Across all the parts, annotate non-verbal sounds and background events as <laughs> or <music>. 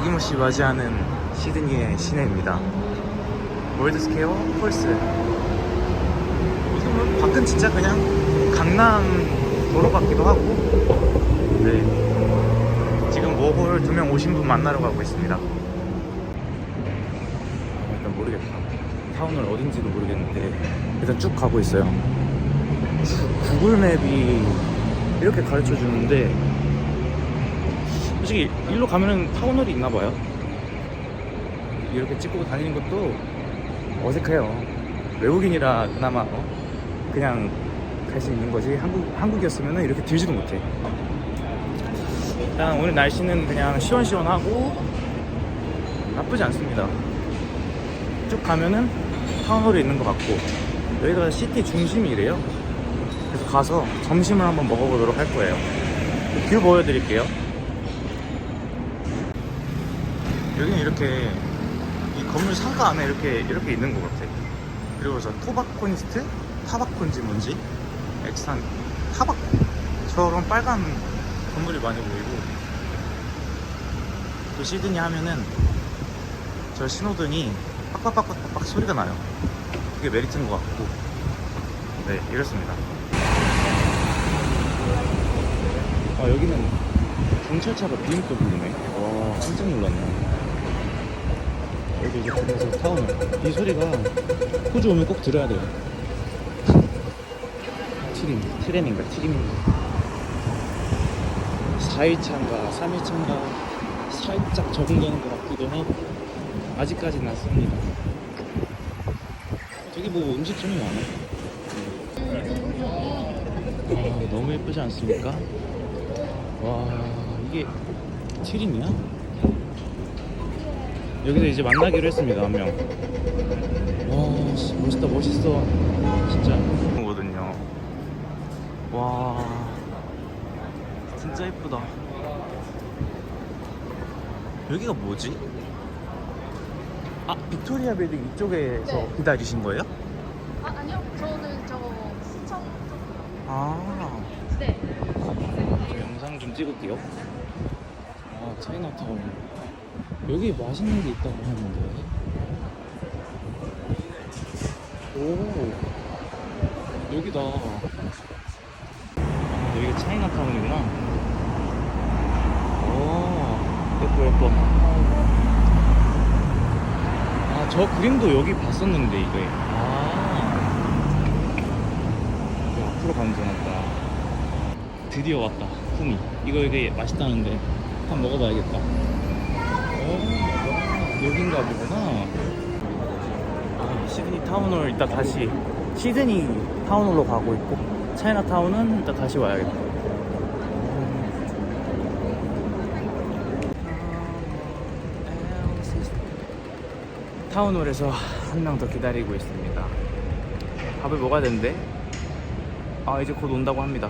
어김없이 맞이하는 시드니의 시내입니다. 월드스퀘어 폴스. 지금 밖은 진짜 그냥 강남 도로 같기도 하고. 네. 지금 워홀 두 명 오신 분 만나러 가고 있습니다. 아, 일단 모르겠다. 타운을 어딘지도 모르겠는데 일단 쭉 가고 있어요. 구글 맵이 이렇게 가르쳐 주는데 솔직히 일로 가면은 타운홀이 있나 봐요. 이렇게 찍고 다니는 것도 어색해요. 외국인이라 그나마 어, 그냥 갈 수 있는 거지. 한국 한국이었으면은 이렇게 들지도 못해. 일단 오늘 날씨는 그냥 시원시원하고 나쁘지 않습니다. 쭉 가면은 타운홀이 있는 것 같고 여기가 시티 중심이래요. 그래서 가서 점심을 한번 먹어보도록 할 거예요. 뷰 보여드릴게요. 여기는 이렇게 이 건물 상가 안에 이렇게 이렇게 있는 것 같아. 그리고 저 토바코니스트, 타바코인지 뭔지 엑산 타바코처럼 빨간 건물이 많이 보이고 또 시드니 하면은 저 신호등이 빡빡빡빡빡 소리가 나요. 그게 메리트인 것 같고 네 이렇습니다. 아 여기는 경찰차가 BMW네. 와 깜짝 놀랐네. 여기 이제 그래서 타운을 이 소리가 호주 오면 꼭 들어야 돼요. <laughs> 트림, 트램인가 트림인가 4일차인가 3일차인가 살짝 적응되는 것 같기도 하고 아직까지는 낫습니다. 저기 뭐 음식점이 많아요. 아, 너무 예쁘지 않습니까? 와 이게 트림이야? 여기서 이제 만나기로 했습니다 한 명. 와 씨, 멋있다 멋있어 진짜. 거든요. 와 진짜 예쁘다. 여기가 뭐지? 아 빅토리아 빌딩 이쪽에서 네. 기다리신 거예요? 아 아니요 저는 저거 시청 아네저 영상 좀 찍을게요. 아 차이나타운 여기 맛있는 게 있다고 하는데. 오 여기다. 아 여기가 차이나타운이구나. 오 예뻐 예뻐. 아 저 그림도 여기 봤었는데 이게. 아. 여기 앞으로 가면 되나보다. 드디어 왔다 후미 이거 이게 맛있다는데 한번 먹어봐야겠다 오 여긴가 보구나. 아, 시드니 타운홀 이따 다시. 시드니 타운홀로 가고 있고 차이나 타운은 이따 다시 와야겠다. 타운홀에서 한 명 더 기다리고 있습니다. 밥을 먹어야 되는데? 아 이제 곧 온다고 합니다.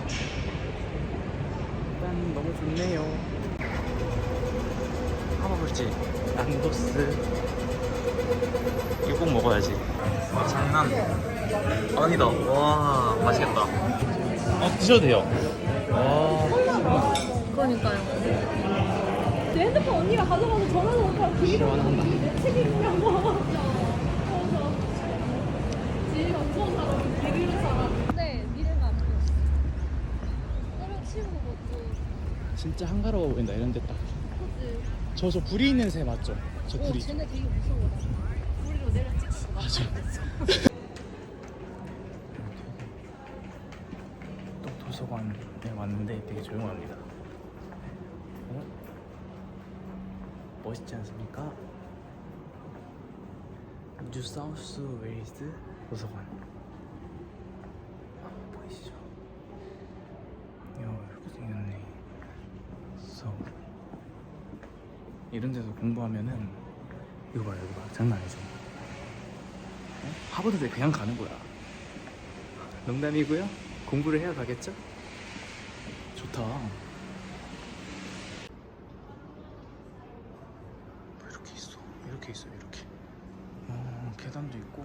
일단 너무 좋네요 하버블지 란도스. 이거 꼭 먹어야지. 아 장난. 아니다. 와 맛있겠다. 어 드셔도 돼요. 와. 그러니까요. 제 핸드폰 언니가 가져가서 전화도 못하고 책임이냐고 사람 근데 미래가 안 보였어. 때려치우는 것도 진짜 한가로워 보인다. 이런 데딱. 그치 저저 불이 있는 새 맞죠? 저오 불이 쟤네 되게 무서워 우리로 내려 찍고 맞아 또 도서관에 왔는데 되게 조용합니다 어? 멋있지 않습니까? 뉴 사우스 웨일스 도서관 아, 보이시죠? 이야 이렇게 생겼네 서 이런 데서 공부하면은 이거 봐요 이거 봐 장난 아니죠? 어? 하버드대 그냥 가는 거야 농담이고요 공부를 해야 가겠죠? 좋다 뭐 이렇게 있어 이렇게 있어 이렇게 어, 계단도 있고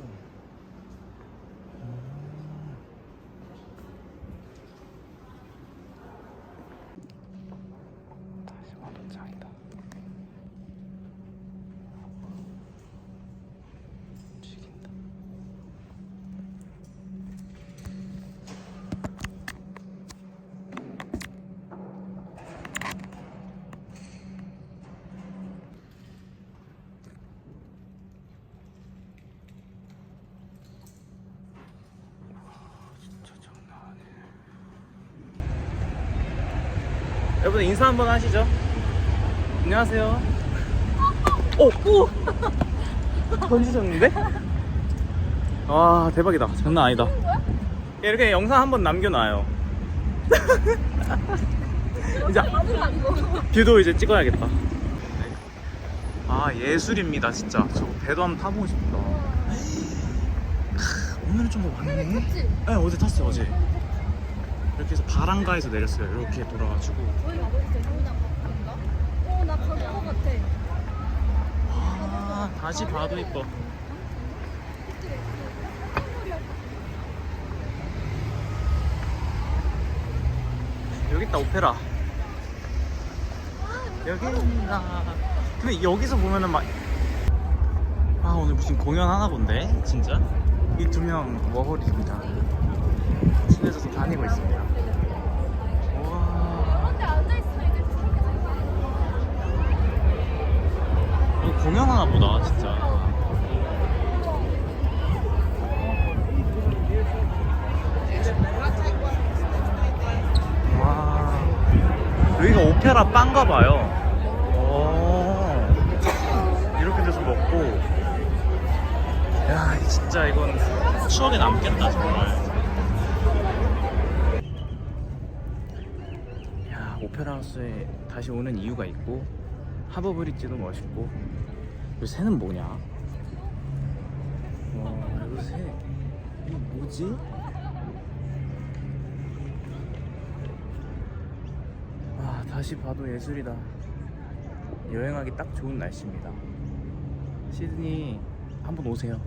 여러분 인사 한번 하시죠. 안녕하세요. 오, 오. <laughs> 던지셨는데? 와 대박이다. 장난 아니다. 이렇게 영상 한번 남겨놔요. <laughs> 이제 뷰도 이제 찍어야겠다. 아 예술입니다 진짜. 저 배도 한번 타보고 싶다. 크, 오늘은 좀 더 많네. 네 어제 탔어요 어제. 이렇게 해서 바람가에서 내렸어요. 이렇게 돌아가지고. 거기나 가볼까? 어, 갈 같아. 아 다시 봐도 이뻐. 여기 있다 오페라. 여기 있다. 근데 여기서 보면은 막. 아 오늘 무슨 공연 하나 본데 진짜? 이 두 명 워홀입니다. 친해져서 다니고 있습니다. 와. 그런데 앉아있으면 이제 저렇게 생겨. 이거 공연 하나 보다 진짜. 와 여기가 오페라 빵가 봐요. 오, 이렇게 돼서 먹고. 야 진짜 이건 추억에 남겠다 정말. 오페라 하우스에 다시 오는 이유가 있고 하버 브릿지도 멋있고. 이 새는 뭐냐? 와 이거 새. 이거 뭐지? 아 다시 봐도 예술이다. 여행하기 딱 좋은 날씨입니다. 시드니 한번 오세요.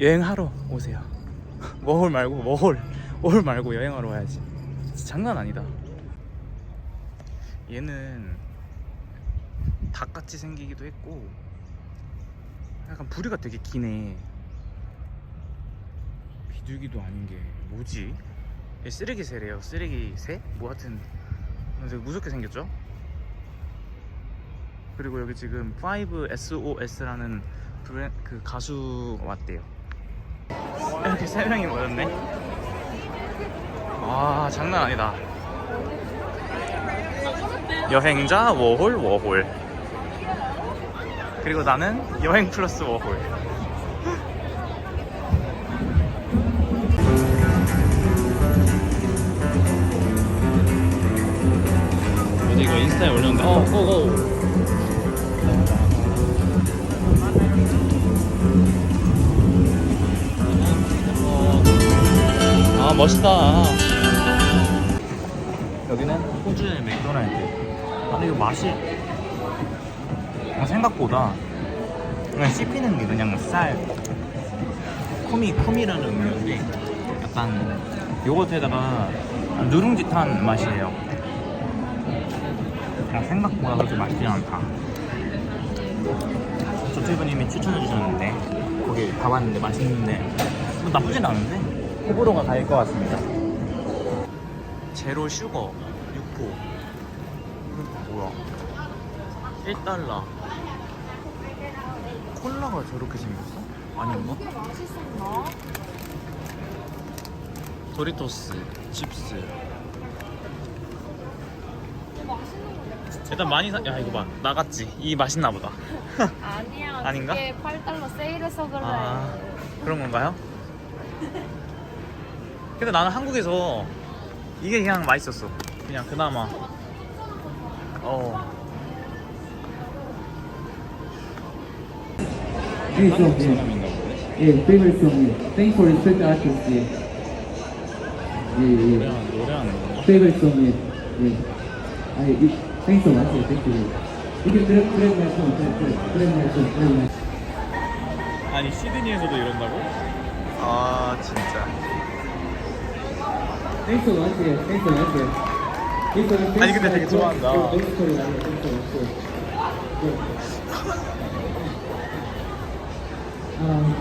여행하러 오세요. <laughs> 워홀 말고 워홀 워홀 말고 여행하러 와야지. 장난 아니다 얘는 닭같이 생기기도 했고 약간 부리가 되게 기네 비둘기도 아닌 게 뭐지? 얘 쓰레기 새래요 쓰레기 새? 뭐 하여튼 되게 무섭게 생겼죠? 그리고 여기 지금 5SOS라는 브랜, 그 가수 왔대요 이렇게 세 명이 모였네 와 장난 아니다 여행자 워홀 워홀. 그리고 나는 여행 플러스 워홀. 어제 이거 인스타에 올렸는데 어 고고 아 멋있다 생각보다 그냥 씹히는 게 그냥 쌀 쿠미 쿠미라는 음료인데 약간 요거트에다가 누룽지 탄 맛이에요. 그냥 생각보다 그렇게 맛있지 않다. 조태부님이 추천해 주셨는데 거기 가봤는데 맛있는데 뭐 나쁘진 않은데 호불호가 갈릴 것 같습니다. 제로 슈거 6포. 이건 뭐야? 1달러 콜라가 저렇게 생겼어? 아닌가? 이게 맛있었나? 도리토스 칩스 이거 맛있는 건데. 일단 많이 사... 야 이거 봐 나갔지 이 맛있나 보다 <laughs> 아니야. <laughs> 아닌가? 그게 8달러 세일해서 그래. 아 그런 건가요? 근데 나는 한국에서 이게 그냥 맛있었어 그냥 그나마 어 예, 좀, 예. 예, favorite song, 예. Thanks for respect artist, 예. 예, 예. Favorite song, 예. 예. 아, 예, 이, thanks so much, 예. Thank you. 이게 그래, 그래, 말씀, 그래, 그래, 그래, 말씀, 그래, 말씀. 아니 시드니에서도 이런다고? 아 진짜 Thanks so much, 예. Thanks so much, 예. Thanks so much, 아니, 근데 thanks 되게 so 좋아한다. Um,